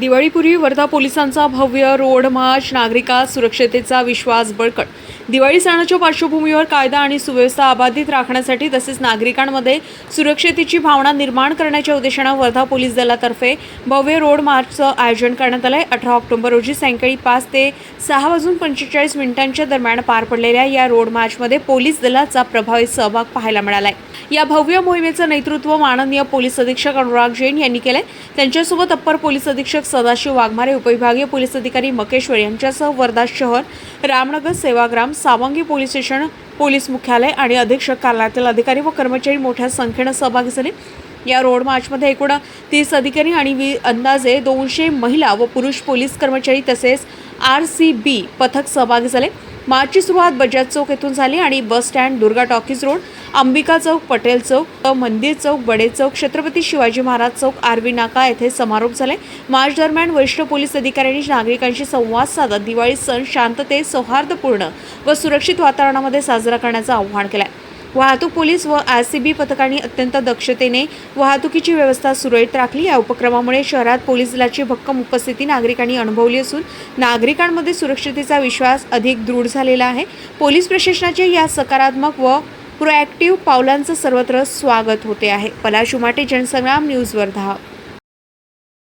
दिवाळीपूर्वी वर्धा पोलिसांचा भव्य रोड मार्च नागरिकात सुरक्षतेचा विश्वास बळकट. दिवाळी सणाच्या पार्श्वभूमीवर कायदा आणि सुव्यवस्था अबाधित राखण्यासाठी तसेच नागरिकांमध्ये सुरक्षतेची भावना निर्माण करण्याच्या उद्देशानं वर्धा पोलीस दलातर्फे भव्य रोड मार्चचं आयोजन करण्यात आलं आहे अठरा ऑक्टोबर रोजी सायंकाळी पाच ते सहा वाजून पंचेचाळीस मिनिटांच्या दरम्यान पार पडलेल्या या रोड मार्चमध्ये पोलीस दलाचा प्रभावी सहभाग पाहायला मिळाला आहे या भव्य मोहिमेचं नेतृत्व माननीय पोलीस अधीक्षक अनुराग जैन यांनी केलंय. त्यांच्यासोबत अप्पर पोलीस अधीक्षक सदाशिव वाघमारे उपविभागीय पोलीस अधिकारी मकेश्वर यांच्यासह वर्धा शहर Ramnagar Sevagram Sawangi police station police मुख्यालय आणि अधीक्षक कार्यालयातील अधिकारी व कर्मचारी मोठ्या संख्येनं सहभागी झाले. या रोड मार्चमध्ये एकूण तीस अधिकारी आणि वी अंदाजे दोनशे महिला व पुरुष पोलीस कर्मचारी तसेच आर सी बी पथक सहभागी झाले. मार्चची सुरुवात बजाज चौक येथून झाली आणि bus stand Durga talkies road Ambika चौक पटेल चौक मंदिर चौक बडे चौक छत्रपती शिवाजी महाराज चौक आरवी नाका येथे समारोप झाले. मार्च दरम्यान वरिष्ठ पोलीस अधिकाऱ्यांनी नागरिकांशी संवाद साधत दिवाळी सण शांततेत सौहार्दपूर्ण व सुरक्षित वातावरणामध्ये साजरा करण्याचं आवाहन केलं. वाहतूक पोलीस व आर सी बी पथकांनी अत्यंत दक्षतेने वाहतुकीची व्यवस्था सुरळीत राखली. या उपक्रमामुळे शहरात पोलीस दलाची भक्कम उपस्थिती नागरिकांनी अनुभवली असून नागरिकांमध्ये सुरक्षतेचा विश्वास अधिक दृढ झालेला आहे. पोलीस प्रशासनाच्या या सकारात्मक व प्रोॲक्टिव्ह पावलांचं सर्वत्र स्वागत होते आहे. पलाशुमाटे जनसंग्राम न्यूज वर्धा